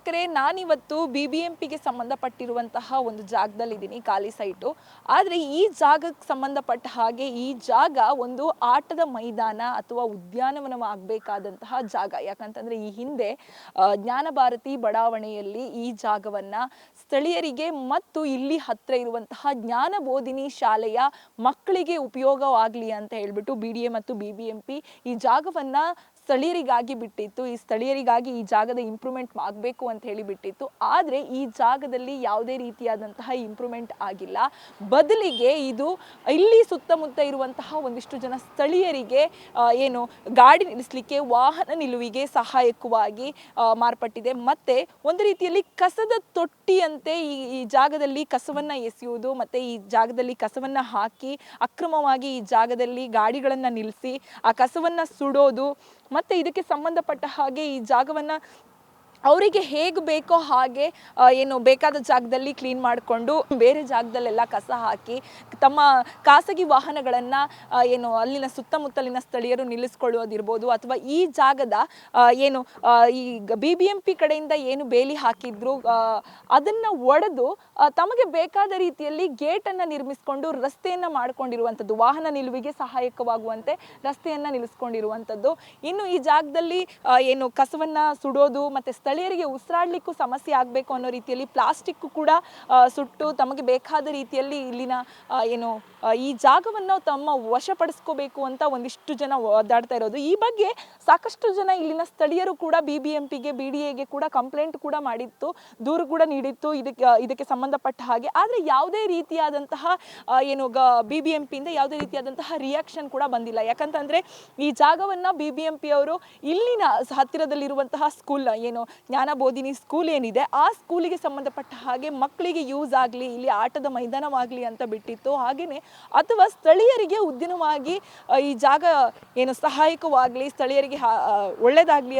ವೀಕ್ಷಕರೇ, ನಾನಿವತ್ತು B B M ಪಿಗೆ ಸಂಬಂಧಪಟ್ಟಿರುವಂತಹ ಒಂದು ಜಾಗದಲ್ಲಿದ್ದೀನಿ, ಖಾಲಿ ಸೈಟು. ಆದರೆ ಈ ಜಾಗಕ್ಕೆ ಸಂಬಂಧಪಟ್ಟ ಹಾಗೆ ಈ ಜಾಗ ಒಂದು ಆಟದ ಮೈದಾನ ಅಥವಾ ಉದ್ಯಾನವನವಾಗಬೇಕಾದಂತಹ ಜಾಗ. ಯಾಕಂತಂದರೆ ಈ ಹಿಂದೆ ಜ್ಞಾನಭಾರತಿ ಜ್ಞಾನ ಭಾರತಿ ಬಡಾವಣೆಯಲ್ಲಿ ಈ ಜಾಗವನ್ನು ಸ್ಥಳೀಯರಿಗೆ ಮತ್ತು ಇಲ್ಲಿ ಹತ್ತಿರ ಇರುವಂತಹ ಜ್ಞಾನಬೋಧಿನಿ ಶಾಲೆಯ ಮಕ್ಕಳಿಗೆ ಉಪಯೋಗವಾಗಲಿ ಅಂತ ಹೇಳಿಬಿಟ್ಟು ಬಿ ಡಿ ಎ ಮತ್ತು ಬಿ ಬಿ ಎಂ ಈ ಜಾಗವನ್ನ ಸ್ಥಳೀಯರಿಗಾಗಿ ಬಿಟ್ಟಿತ್ತು, ಈ ಸ್ಥಳೀಯರಿಗಾಗಿ ಈ ಜಾಗದ ಇಂಪ್ರೂವ್ಮೆಂಟ್ ಆಗಬೇಕು ಅಂತ ಹೇಳಿ ಬಿಟ್ಟಿತ್ತು. ಆದರೆ ಈ ಜಾಗದಲ್ಲಿ ಯಾವುದೇ ರೀತಿಯಾದಂತಹ ಇಂಪ್ರೂವ್ಮೆಂಟ್ ಆಗಿಲ್ಲ. ಬದಲಿಗೆ ಇದು ಇಲ್ಲಿ ಸುತ್ತಮುತ್ತ ಇರುವಂತಹ ಒಂದಿಷ್ಟು ಜನ ಸ್ಥಳೀಯರಿಗೆ ಏನು, ಗಾಡಿ ನಿಲ್ಲಿಸಲಿಕ್ಕೆ, ವಾಹನ ನಿಲುವಿಗೆ ಸಹಾಯಕವಾಗಿ ಮಾರ್ಪಟ್ಟಿದೆ. ಮತ್ತೆ ಒಂದು ರೀತಿಯಲ್ಲಿ ಕಸದ ತೊಟ್ಟಿಯಂತೆ ಈ ಈ ಜಾಗದಲ್ಲಿ ಕಸವನ್ನ ಎಸೆಯುವುದು, ಮತ್ತೆ ಈ ಜಾಗದಲ್ಲಿ ಕಸವನ್ನ ಹಾಕಿ ಅಕ್ರಮವಾಗಿ ಈ ಜಾಗದಲ್ಲಿ ಗಾಡಿಗಳನ್ನು ನಿಲ್ಲಿಸಿ ಆ ಕಸವನ್ನ ಸುಡೋದು ಮತ್ತೆ ಇದಕ್ಕೆ ಸಂಬಂಧಪಟ್ಟ ಹಾಗೆ ಈ ಜಾಗವನ್ನ ಅವರಿಗೆ ಹೇಗೆ ಬೇಕೋ ಹಾಗೆ ಏನು ಬೇಕಾದ ಜಾಗದಲ್ಲಿ ಕ್ಲೀನ್ ಮಾಡಿಕೊಂಡು ಬೇರೆ ಜಾಗದಲ್ಲೆಲ್ಲ ಕಸ ಹಾಕಿ, ತಮ್ಮ ಖಾಸಗಿ ವಾಹನಗಳನ್ನು ಏನು ಅಲ್ಲಿನ ಸುತ್ತಮುತ್ತಲಿನ ಸ್ಥಳೀಯರು ನಿಲ್ಲಿಸ್ಕೊಳ್ಳೋದಿರ್ಬೋದು ಅಥವಾ ಈ ಜಾಗದ ಏನು ಈ ಬಿ ಬಿ ಎಂ ಪಿ ಕಡೆಯಿಂದ ಏನು ಬೇಲಿ ಹಾಕಿದ್ರು ಅದನ್ನು ಒಡೆದು ತಮಗೆ ಬೇಕಾದ ರೀತಿಯಲ್ಲಿ ಗೇಟನ್ನು ನಿರ್ಮಿಸಿಕೊಂಡು ರಸ್ತೆಯನ್ನು ಮಾಡ್ಕೊಂಡಿರುವಂಥದ್ದು, ವಾಹನ ನಿಲುವಿಗೆ ಸಹಾಯಕವಾಗುವಂತೆ ರಸ್ತೆಯನ್ನು ನಿಲ್ಲಿಸ್ಕೊಂಡಿರುವಂಥದ್ದು ಇನ್ನು ಈ ಜಾಗದಲ್ಲಿ ಏನು ಕಸವನ್ನ ಸುಡೋದು ಮತ್ತೆ ಸ್ಥಳೀಯರಿಗೆ ಉಸಿರಾಡ್ಲಿಕ್ಕೂ ಸಮಸ್ಯೆ ಆಗಬೇಕು ಅನ್ನೋ ರೀತಿಯಲ್ಲಿ ಪ್ಲಾಸ್ಟಿಕ್ ಕೂಡ ಸುಟ್ಟು ತಮಗೆ ಬೇಕಾದ ರೀತಿಯಲ್ಲಿ ಇಲ್ಲಿನ ಏನು ಈ ಜಾಗವನ್ನು ತಮ್ಮ ವಶಪಡಿಸ್ಕೋಬೇಕು ಅಂತ ಒಂದಿಷ್ಟು ಜನ ಒದ್ದಾಡ್ತಾ ಇರೋದು. ಈ ಬಗ್ಗೆ ಸಾಕಷ್ಟು ಜನ ಇಲ್ಲಿನ ಸ್ಥಳೀಯರು ಕೂಡ ಬಿ ಬಿ ಎಂ ಪಿಗೆ ಬಿ ಡಿ ಎಗೆ ಕೂಡ ಕಂಪ್ಲೇಂಟ್ ಕೂಡ ಮಾಡಿತ್ತು, ದೂರು ಕೂಡ ನೀಡಿತ್ತು, ಇದಕ್ಕೆ ಇದಕ್ಕೆ ಸಂಬಂಧಪಟ್ಟ ಹಾಗೆ. ಆದರೆ ಯಾವುದೇ ರೀತಿಯಾದಂತಹ ಏನು, ಗ ಬಿ ಬಿ ಎಂ ಪಿಯಿಂದ ಯಾವುದೇ ರೀತಿಯಾದಂತಹ ರಿಯಾಕ್ಷನ್ ಕೂಡ ಬಂದಿಲ್ಲ. ಯಾಕಂತಂದರೆ ಈ ಜಾಗವನ್ನು ಬಿ ಬಿ ಎಂ ಪಿ ಅವರು ಇಲ್ಲಿನ ಹತ್ತಿರದಲ್ಲಿರುವಂತಹ ಸ್ಕೂಲ್ ಏನು ಜ್ಞಾನ ಬೋಧಿನಿ ಸ್ಕೂಲ್ ಏನಿದೆ ಆ ಸ್ಕೂಲಿಗೆ ಸಂಬಂಧಪಟ್ಟ ಹಾಗೆ ಮಕ್ಕಳಿಗೆ ಯೂಸ್ ಆಗಲಿ ಇಲ್ಲಿ ಆಟದ ಮೈದಾನವಾಗಲಿ ಅಂತ ಬಿಟ್ಟಿತ್ತು. ಹಾಗೆಯೇ ಅಥವಾ ಸ್ಥಳೀಯರಿಗೆ ಉದ್ಯಮವಾಗಿ ಈ ಜಾಗ ಏನು ಸಹಾಯಕವಾಗಲಿ ಸ್ಥಳೀಯರಿಗೆ ಆ,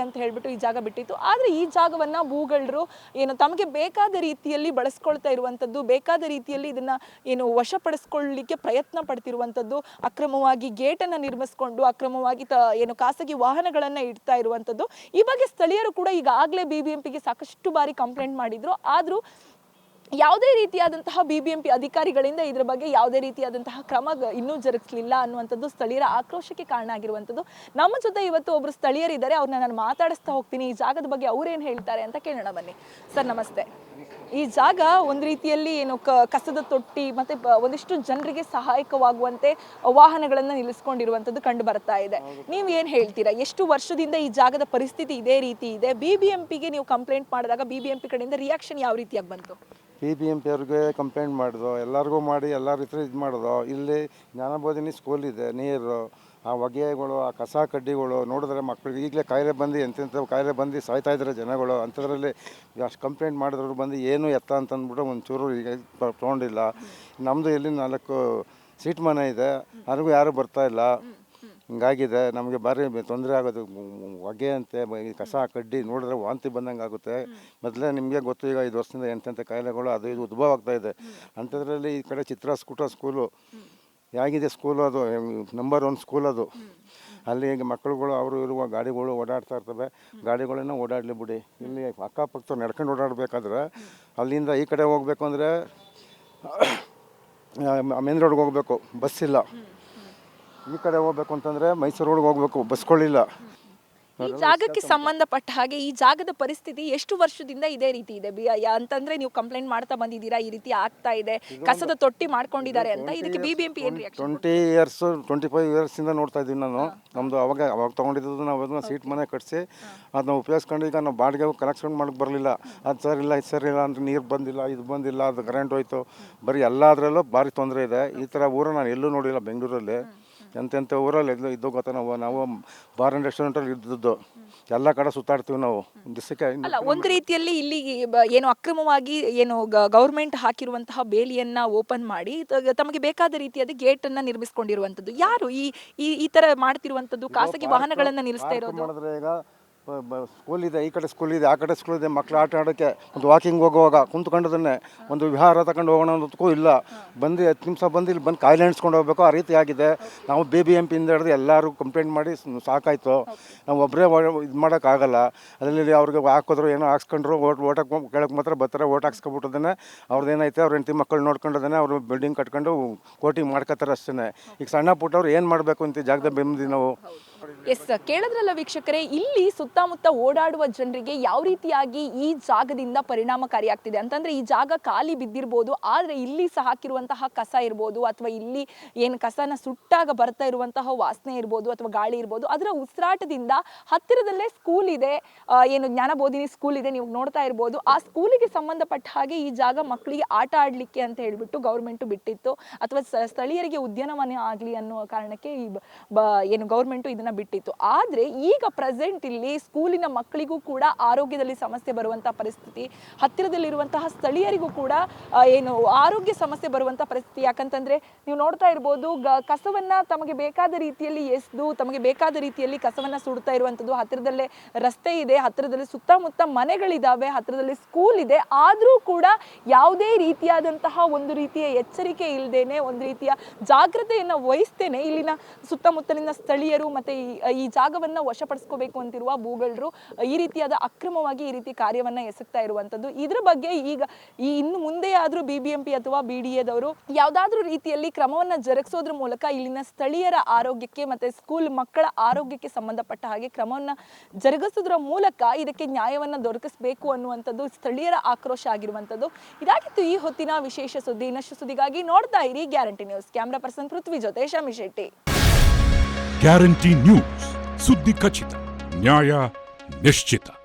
ಅಂತ ಹೇಳಿಬಿಟ್ಟು ಈ ಜಾಗ ಬಿಟ್ಟಿತ್ತು. ಆದರೆ ಈ ಜಾಗವನ್ನ ಭೂಗಳರು ಏನು ತಮಗೆ ಬೇಕಾದ ರೀತಿಯಲ್ಲಿ ಬಳಸ್ಕೊಳ್ತಾ ಇರುವಂಥದ್ದು ಬೇಕಾದ ರೀತಿಯಲ್ಲಿ ಇದನ್ನ ಏನು ವಶಪಡಿಸ್ಕೊಳ್ಳಲಿಕ್ಕೆ ಪ್ರಯತ್ನ ಪಡ್ತಿರುವಂಥದ್ದು ಅಕ್ರಮವಾಗಿ ಗೇಟನ್ನು ನಿರ್ಮಿಸ್ಕೊಂಡು ಅಕ್ರಮವಾಗಿ ತ ಏನು ಖಾಸಗಿ ವಾಹನಗಳನ್ನು ಇಡ್ತಾ ಇರುವಂಥದ್ದು ಈ ಬಗ್ಗೆ ಸ್ಥಳೀಯರು ಕೂಡ ಈಗಾಗಲೇ ಬಿ ಬಿ ಎಂ ಸಾಕಷ್ಟು ಬಾರಿ ಕಂಪ್ಲೇಂಟ್ ಮಾಡಿದ್ರು. ಆದರೂ ಯಾವುದೇ ರೀತಿಯಾದಂತಹ ಬಿ ಬಿ ಎಂ ಅಧಿಕಾರಿಗಳಿಂದ ಇದರ ಬಗ್ಗೆ ಯಾವುದೇ ರೀತಿಯಾದಂತಹ ಕ್ರಮ ಇನ್ನೂ ಜರುಗಿಸಲಿಲ್ಲ ಅನ್ನುವಂಥದ್ದು ಸ್ಥಳೀಯರ ಆಕ್ರೋಶಕ್ಕೆ ಕಾರಣ ಆಗಿರುವಂಥದ್ದು. ನಮ್ಮ ಜೊತೆ ಇವತ್ತು ಒಬ್ಬರು ಸ್ಥಳೀಯರಿದ್ದಾರೆ. ಅವ್ರನ್ನ ನಾನು ಮಾತಾಡಿಸ್ತಾ ಹೋಗ್ತೀನಿ. ಈ ಜಾಗದ ಬಗ್ಗೆ ಅವ್ರೇನು ಹೇಳ್ತಾರೆ ಅಂತ ಕೇಳೋಣ ಬನ್ನಿ. ಸರ್, ನಮಸ್ತೆ. ಈ ಜಾಗ ಒಂದು ರೀತಿಯಲ್ಲಿ ಏನು ಕ, ಕಸದ ತೊಟ್ಟಿ ಮತ್ತೆ ಒಂದಿಷ್ಟು ಜನರಿಗೆ ಸಹಾಯಕವಾಗುವಂತೆ ವಾಹನಗಳನ್ನು ನಿಲ್ಲಿಸ್ಕೊಂಡಿರುವಂಥದ್ದು ಕಂಡು ಬರ್ತಾ ಇದೆ. ನೀವು ಏನು ಹೇಳ್ತೀರಾ? ಎಷ್ಟು ವರ್ಷದಿಂದ ಈ ಜಾಗದ ಪರಿಸ್ಥಿತಿ ಇದೇ ರೀತಿ ಇದೆ? ಬಿ ಬಿ ಎಂ ಪಿಗೆ ನೀವು ಕಂಪ್ಲೇಂಟ್ ಮಾಡಿದಾಗ ಬಿ ಬಿ ಎಂ ಪಿ ಕಡೆಯಿಂದ ರಿಯಾಕ್ಷನ್ ಯಾವ ರೀತಿಯಾಗಿ ಬಂತು? ಬಿ ಬಿ ಎಂ ಪಿ ಅವ್ರಿಗೆ ಕಂಪ್ಲೇಂಟ್ ಮಾಡಿದ್ರು ಎಲ್ಲರಿಗೂ ಮಾಡಿ, ಎಲ್ಲರ ಹತ್ರ ಇದು ಮಾಡಿದ್ರು ಇಲ್ಲಿ ಜ್ಞಾನಬೋಧಿನಿ ಸ್ಕೂಲ್ ಇದೆ ನೀರು ಆ ಹೊಗೆಗಳು, ಆ ಕಸ ಕಡ್ಡಿಗಳು ನೋಡಿದ್ರೆ ಮಕ್ಕಳಿಗೆ ಈಗಲೇ ಕಾಯಿಲೆ ಬಂದು ಎಂತೆಂಥ ಕಾಯಿಲೆ ಬಂದು ಸಾಯ್ತಾ ಇದ್ದಾರೆ ಜನಗಳು. ಅಂಥದ್ರಲ್ಲಿ ಅಷ್ಟು ಕಂಪ್ಲೇಂಟ್ ಮಾಡಿದ್ರು ಬಂದು ಏನು ಎತ್ತ ಅಂತಂದ್ಬಿಟ್ಟು ಒಂಚೂರು ಈಗ ತೊಗೊಂಡಿಲ್ಲ. ನಮ್ಮದು ಇಲ್ಲಿ ನಾಲ್ಕು ಸೀಟ್ ಮನೆ ಇದೆ. ಅದಕ್ಕೂ ಯಾರೂ ಬರ್ತಾ ಇಲ್ಲ. ಹಿಂಗಾಗಿದೆ. ನಮಗೆ ಭಾರಿ ತೊಂದರೆ ಆಗೋದು. ಹೊಗೆ ಅಂತೆ ಕಸ, ಕಡ್ಡಿ ನೋಡಿದ್ರೆ ವಾಂತಿ ಬಂದಂಗೆ ಆಗುತ್ತೆ. ಮೊದಲೇ ನಿಮಗೆ ಗೊತ್ತು, ಈಗ ಐದು ವರ್ಷದಿಂದ ಎಂತೆಂಥ ಕಾಯಿಲೆಗಳು ಅದು ಇದು ಉದ್ಭವ ಆಗ್ತಾಯಿದೆ ಅಂಥದ್ರಲ್ಲಿ ಈ ಕಡೆ ಚಿತ್ರ ಸ್ಕೂಟ ಸ್ಕೂಲು ಹೇಗಿದೆ ಸ್ಕೂಲ್ ಅದು ನಂಬರ್ ಒನ್ ಸ್ಕೂಲ್ ಅದು. ಅಲ್ಲಿ ಈಗ ಮಕ್ಕಳುಗಳು ಅವರು ಇರುವ ಗಾಡಿಗಳು ಓಡಾಡ್ತಾ ಇರ್ತವೆ. ಗಾಡಿಗಳನ್ನ ಓಡಾಡಲಿ ಬಿಡಿ. ಇಲ್ಲಿ ಅಕ್ಕಪಕ್ಕ ನಡ್ಕೊಂಡು ಓಡಾಡಬೇಕಾದ್ರೆ ಅಲ್ಲಿಂದ ಈ ಕಡೆ ಹೋಗ್ಬೇಕು ಅಂದರೆ ಮೇನ್ ರೋಡ್ಗೆ ಹೋಗ್ಬೇಕು ಬಸ್ ಇಲ್ಲ. ಈ ಕಡೆ ಹೋಗ್ಬೇಕು ಅಂತಂದರೆ ಮೈಸೂರು ರೋಡ್ಗೆ ಹೋಗ್ಬೇಕು ಬಸ್ಗಳಿಲ್ಲ ಈ ಜಾಗಕ್ಕೆ ಸಂಬಂಧಪಟ್ಟ ಹಾಗೆ ಈ ಜಾಗದ ಪರಿಸ್ಥಿತಿ ಎಷ್ಟು ವರ್ಷದಿಂದ ಇದೇ ರೀತಿ ಇದೆ? ಬಿ- ಅಂತಂದ್ರೆ ನೀವು ಕಂಪ್ಲೇಂಟ್ ಮಾಡ್ತಾ ಬಂದಿದ್ದೀರಾ ಈ ರೀತಿ ಆಗ್ತಾ ಇದೆ ಕಸದ ತೊಟ್ಟಿ ಮಾಡ್ಕೊಂಡಿದ್ದಾರೆ ಅಂತ. ಇದಕ್ಕೆ ಬಿ ಬಿ ಎಂ ಪಿ ಏನ್ reaction twenty years twenty five ಇಯರ್ಸಿಂದ ನೋಡ್ತಾ ಇದ್ದೀನಿ ನಾನು. ನಮ್ಮದು ಅವಾಗ ಅವಾಗ ತೊಗೊಂಡಿದ್ದು ನಾವು ಅದನ್ನ ಸೀಟ್ ಮನೆ ಕಟ್ಟಿಸಿ ಅದನ್ನ ಉಪಯೋಗಿಸ್ಕೊಂಡು ಈಗ ನಾವು ಬಾಡಿಗೆ ಕಲೆಕ್ಷನ್ ಮಾಡಕ್ಕೆ ಬರಲಿಲ್ಲ. ಅದು ಸರ್ ಇಲ್ಲ ಇದು ಸರ್ ಇಲ್ಲ ಅಂತ ನೀರು ಬಂದಿಲ್ಲ ಇದು ಬಂದಿಲ್ಲ ಅದು ಕರೆಂಟ್ ಹೋಯ್ತು. ಬರೀ ಎಲ್ಲದರಲ್ಲೂ ಭಾರಿ ತೊಂದರೆ ಇದೆ. ಈ ಥರ ಊರು ನಾನು ಎಲ್ಲೂ ನೋಡಿಲ್ಲ ಬೆಂಗಳೂರಲ್ಲಿ. ಎಂತೆಂಥ ಊರಲ್ಲಿ ಇದ್ದು ಇದ್ದು ಗೊತ್ತ ನಾವು? ನಾವು ಬಾರ್ ಆ್ಯಂಡ್ ರೆಸ್ಟೋರೆಂಟಲ್ಲಿ ಇದ್ದದ್ದು. ಎಲ್ಲ ಕಡೆ ಸುತ್ತಾಡ್ತೀವಿ ನಾವು. ದಿಸಕ್ಕೆ ಅಲ್ಲ ಒಂದು ರೀತಿಯಲ್ಲಿ ಇಲ್ಲಿ ಬ- ಏನು ಅಕ್ರಮವಾಗಿ ಏನು ಗೌರ್ಮೆಂಟ್ ಹಾಕಿರುವಂತಹ ಬೇಲಿಯನ್ನ ಓಪನ್ ಮಾಡಿ ತ- ತಮಗೆ ಬೇಕಾದ ರೀತಿಯಾದ ಗೇಟ್ ಅನ್ನ ನಿರ್ಮಿಸ್ಕೊಂಡಿರುವಂತದ್ದು ಯಾರು ಈ ಈ ಈ ತರ ಮಾಡ್ತಿರುವಂತದ್ದು ಖಾಸಗಿ ವಾಹನಗಳನ್ನ ನಿಲ್ಲಿಸ್ತಾ ಇರೋದು? ಮಾಡಿದ್ರೆ ಈಗ ಸ್ಕೂಲ್ ಇದೆ, ಈ ಕಡೆ ಸ್ಕೂಲ್ ಇದೆ, ಆ ಕಡೆ ಸ್ಕೂಲ್ ಇದೆ, ಮಕ್ಳು ಆಟ ಆಡೋಕ್ಕೆ ಒಂದು ವಾಕಿಂಗ್ ಹೋಗುವಾಗ ಕುಂತ್ಕೊಂಡದನ್ನೇ ಒಂದು ವಿಹಾರ ತಗೊಂಡು ಹೋಗೋಣ ಅನ್ನೋದಕ್ಕೂ ಇಲ್ಲ. ಬಂದು ಹತ್ತು ನಿಮಿಷ ಬಂದು ಇಲ್ಲಿ ಬಂದು ಕಾಯಿಲೆ ಎಣಿಸ್ಕೊಂಡು ಹೋಗ್ಬೇಕು, ಆ ರೀತಿ ಆಗಿದೆ. ನಾವು ಬಿ ಬಿ ಎಂ ಪಿಯಿಂದ ಹಿಡಿದು ಎಲ್ಲರೂ ಕಂಪ್ಲೇಂಟ್ ಮಾಡಿ ಸಾಕಾಯಿತು. ನಾವು ಒಬ್ಬರೇ ಇದು ಮಾಡೋಕ್ಕಾಗಲ್ಲ ಅದರಲ್ಲಿ ಅವ್ರಿಗೆ ಹಾಕಿದ್ರು, ಏನೋ ಹಾಕ್ಸ್ಕೊಂಡ್ರು, ಓಟ್ ಓಟಕ್ಕೆ ಕೇಳಕ್ಕೆ ಮಾತ್ರ ಬರ್ತಾರೆ, ಓಟ್ ಹಾಕ್ಸ್ಕೊಬಿಟ್ಟದನ್ನೇ ಅವ್ರದ್ದು ಏನೈತೆ, ಅವ್ರ ಹೆಂಡತಿ ಮಕ್ಕಳು ನೋಡ್ಕೊಂಡದನ್ನೇ ಅವರು ಬಿಲ್ಡಿಂಗ್ ಕಟ್ಕೊಂಡು ಕೋಟಿಂಗ್ ಮಾಡ್ಕೋತಾರೆ ಅಷ್ಟೇ ಈಗ ಸಣ್ಣ ಪುಟ್ಟವ್ರು ಏನು ಮಾಡಬೇಕು ಅಂತ ಜಾಗದ ಬೆಂಬದಿ ನಾವು ಎಸ್ ಕೇಳಿದ್ರಲ್ಲ ವೀಕ್ಷಕರೇ, ಇಲ್ಲಿ ಸುತ್ತಮುತ್ತ ಓಡಾಡುವ ಜನರಿಗೆ ಯಾವ ರೀತಿಯಾಗಿ ಈ ಜಾಗದಿಂದ ಪರಿಣಾಮಕಾರಿಯಾಗ್ತಿದೆ? ಅಂತಂದ್ರೆ ಈ ಜಾಗ ಖಾಲಿ ಬಿದ್ದಿರ್ಬೋದು, ಆದ್ರೆ ಇಲ್ಲಿ ಸಹ ಹಾಕಿರುವಂತಹ ಕಸ ಇರ್ಬೋದು, ಅಥವಾ ಇಲ್ಲಿ ಏನು ಕಸನ ಸುಟ್ಟಾಗ ಬರ್ತಾ ಇರುವಂತಹ ವಾಸನೆ ಇರ್ಬೋದು, ಅಥವಾ ಗಾಳಿ ಇರ್ಬೋದು, ಅದರ ಉಸಿರಾಟದಿಂದ ಹತ್ತಿರದಲ್ಲೇ ಸ್ಕೂಲ್ ಇದೆ ಏನು ಜ್ಞಾನಬೋಧಿನಿ ಸ್ಕೂಲ್ ಇದೆ, ನೀವು ನೋಡ್ತಾ ಇರ್ಬೋದು. ಆ ಸ್ಕೂಲಿಗೆ ಸಂಬಂಧಪಟ್ಟ ಹಾಗೆ ಈ ಜಾಗ ಮಕ್ಕಳಿಗೆ ಆಟ ಆಡ್ಲಿಕ್ಕೆ ಅಂತ ಹೇಳ್ಬಿಟ್ಟು ಗೌರ್ಮೆಂಟ್ ಬಿಟ್ಟಿತ್ತು. ಅಥವಾ ಸ್ಥಳೀಯರಿಗೆ ಉದ್ಯಾನವನ ಆಗಲಿ ಅನ್ನೋ ಕಾರಣಕ್ಕೆ ಏನು ಗೌರ್ಮೆಂಟು ಇದನ್ನ ಬಿಟ್ಟಿತ್ತು. ಆದ್ರೆ ಈಗ ಪ್ರೆಸೆಂಟ್ ಇಲ್ಲಿ ಸ್ಕೂಲಿನ ಮಕ್ಕಳಿಗೂ ಕೂಡ ಆರೋಗ್ಯದಲ್ಲಿ ಸಮಸ್ಯೆ ಬರುವಂತಹ ಪರಿಸ್ಥಿತಿ, ಹತ್ತಿರದಲ್ಲಿರುವಂತಹ ಸ್ಥಳೀಯರಿಗೂ ಕೂಡ ಏನು ಆರೋಗ್ಯ ಸಮಸ್ಯೆ ಬರುವಂತಹ ಪರಿಸ್ಥಿತಿ. ಯಾಕಂತಂದ್ರೆ ನೀವು ನೋಡ್ತಾ ಇರ್ಬೋದು ಕಸವನ್ನ ತಮಗೆ ಬೇಕಾದ ರೀತಿಯಲ್ಲಿ ಎಸ್ದು, ತಮಗೆ ಬೇಕಾದ ರೀತಿಯಲ್ಲಿ ಕಸವನ್ನ ಸುಡ್ತಾ ಇರುವಂತದ್ದು ಹತ್ತಿರದಲ್ಲೇ ರಸ್ತೆ ಇದೆ, ಹತ್ತಿರದಲ್ಲಿ ಸುತ್ತಮುತ್ತ ಮನೆಗಳಿದಾವೆ, ಹತ್ತಿರದಲ್ಲಿ ಸ್ಕೂಲ್ ಇದೆ. ಆದ್ರೂ ಕೂಡ ಯಾವುದೇ ರೀತಿಯಾದಂತಹ ಒಂದು ರೀತಿಯ ಎಚ್ಚರಿಕೆ ಇಲ್ಲದೇನೆ ಒಂದು ರೀತಿಯ ಜಾಗ್ರತೆಯನ್ನು ವಹಿಸ್ತೇನೆ. ಇಲ್ಲಿನ ಸುತ್ತಮುತ್ತಲಿನ ಸ್ಥಳೀಯರು ಮತ್ತೆ ಈ ಜಾಗವನ್ನ ವಶಪಡಿಸ್ಕೋಬೇಕು ಅಂತಿರುವ ಭೂಗಳರು ಈ ರೀತಿಯಾದ ಅಕ್ರಮವಾಗಿ ಈ ರೀತಿ ಕಾರ್ಯವನ್ನ ಎಸಗ್ತಾ ಇರುವಂತದ್ದು ಇದ್ರ ಬಗ್ಗೆ ಈಗ ಈ ಇನ್ನು ಮುಂದೆ ಆದ್ರೂ ಬಿ ಬಿ ಎಂ ಪಿ ಅಥವಾ ಬಿ ಡಿ ಎದವರು ಯಾವ್ದಾದ್ರೂ ರೀತಿಯಲ್ಲಿ ಕ್ರಮವನ್ನ ಜರುಗಿಸೋದ್ರ ಮೂಲಕ ಇಲ್ಲಿನ ಸ್ಥಳೀಯರ ಆರೋಗ್ಯಕ್ಕೆ ಮತ್ತೆ ಸ್ಕೂಲ್ ಮಕ್ಕಳ ಆರೋಗ್ಯಕ್ಕೆ ಸಂಬಂಧಪಟ್ಟ ಹಾಗೆ ಕ್ರಮವನ್ನ ಜರುಗಿಸೋದ್ರ ಮೂಲಕ ಇದಕ್ಕೆ ನ್ಯಾಯವನ್ನ ದೊರಕಿಸಬೇಕು ಅನ್ನುವಂಥದ್ದು ಸ್ಥಳೀಯರ ಆಕ್ರೋಶ ಆಗಿರುವಂಥದ್ದು. ಇದಾಗಿತ್ತು ಈ ಹೊತ್ತಿನ ವಿಶೇಷ ಸುದ್ದಿ. ಇನ್ನಷ್ಟು ಸುದ್ದಿಗಾಗಿ ನೋಡ್ತಾ ಇರಿ guarantee news. Camera person Prithvi ಜೊತೆ ಶಮಿ ಗ್ಯಾರಂಟಿ ನ್ಯೂಸ್. ಸುದ್ದಿ ಖಚಿತ. Няя Нещита.